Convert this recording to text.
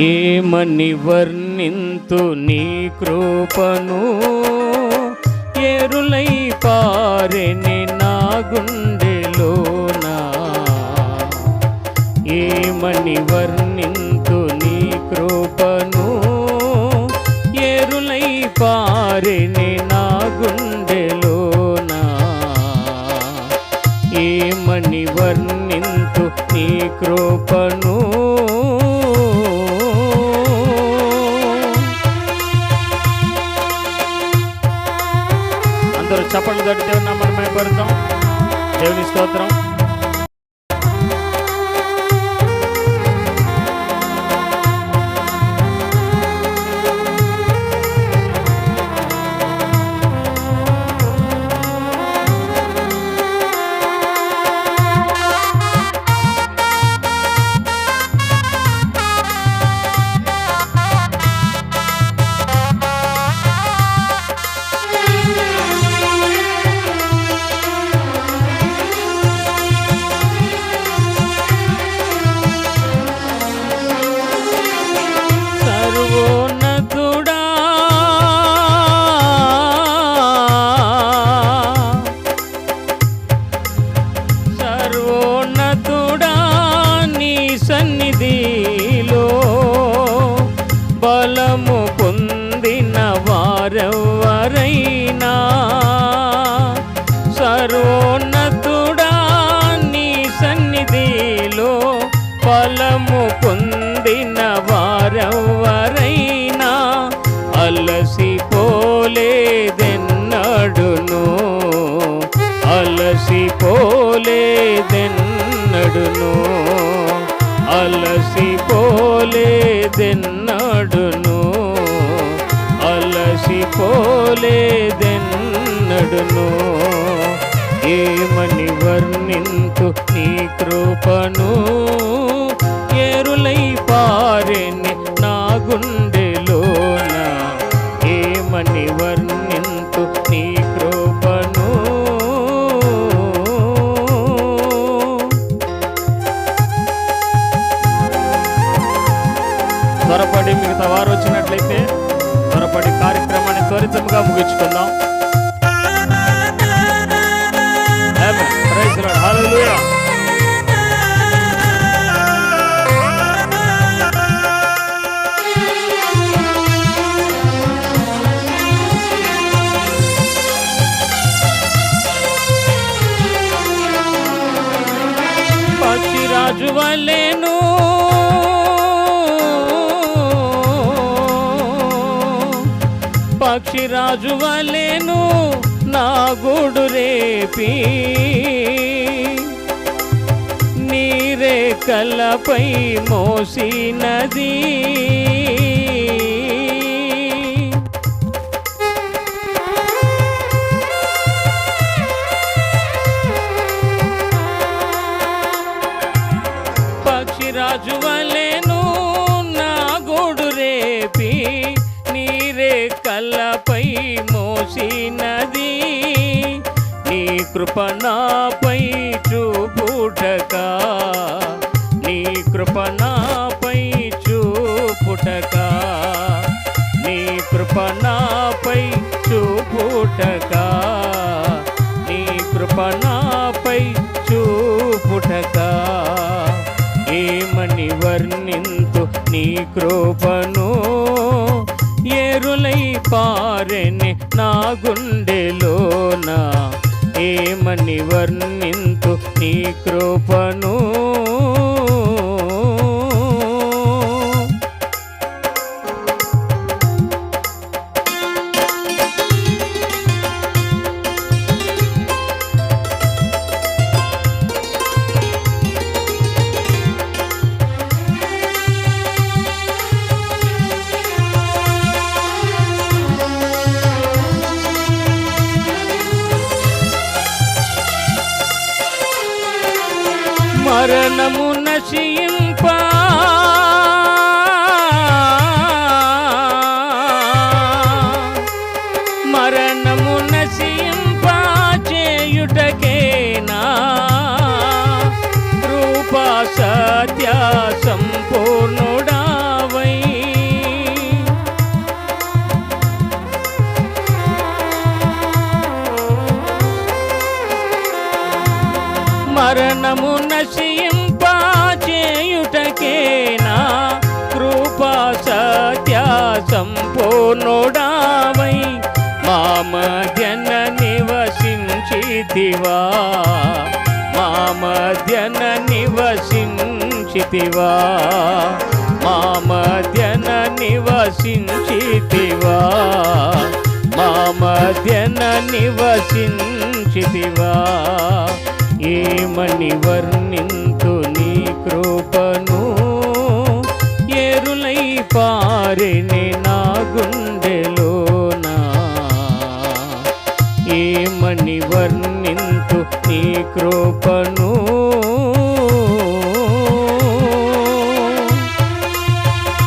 ఏమని వర్ణింతు నీ కృపను? ఎరులై పారెని నా గుండెలోన ఏమని వర్ణింతు నీ కృపను? ఎరులై పారెని నా గుండెలోన ఏమని వర్ణింతు నీ కృపను? అందరూ చప్పట్లు తట్టి దేవుని నామాన్ని మహిమపడతాం దేవుని స్తోత్రం. వారెవరైనా సర్వోన్నతుడా నీ సన్నిధిలో ఫలము పొందిన వారెవరైనా అలసిపోలేదెన్నడును అలసిపోలేదెన్నడును అలసిపోలేదెన్న అలసిపోలేదెన్నడును ఏమని వర్ణింతు నీ కృపను? ఎరులై పారెని నా గుండెలోన ఏమని వర్ణింతు నీ కృపను? త్వరపడి మిగతా వారు వచ్చినట్లయితే త్వరపడి కార్యక్రమాన్ని త్వరితంగా ముగించుకుందాం. రాజు Praise the రాజు వలెను వలెను నా గూడు రేపి. నీరే కలపై మోసినది. కృప నాపై చూపుటక. నీ కృప నాపై చూపుటక. నీ కృప నాపై చూపుటక. నీ కృప నాపై చూపుటక. ఏమని వర్ణింతు నీ కృపను? ఎరులై పారెని నా గుండెలోనా. ఏమని వర్ణింతు నీ కృపను? మరణము నశింపా మరణము నశింప చేయుటకేనా కృపా సత్య సంపూర్ణుడావై మామ జన నివసించితివా. మా మధ్యన నివసించితివా. మా మధ్యన నివసించితివా. మా మధ్యన నివసించితివా. ఏమని వర్ణింతు నీ కృపను? ఎరులై పారిని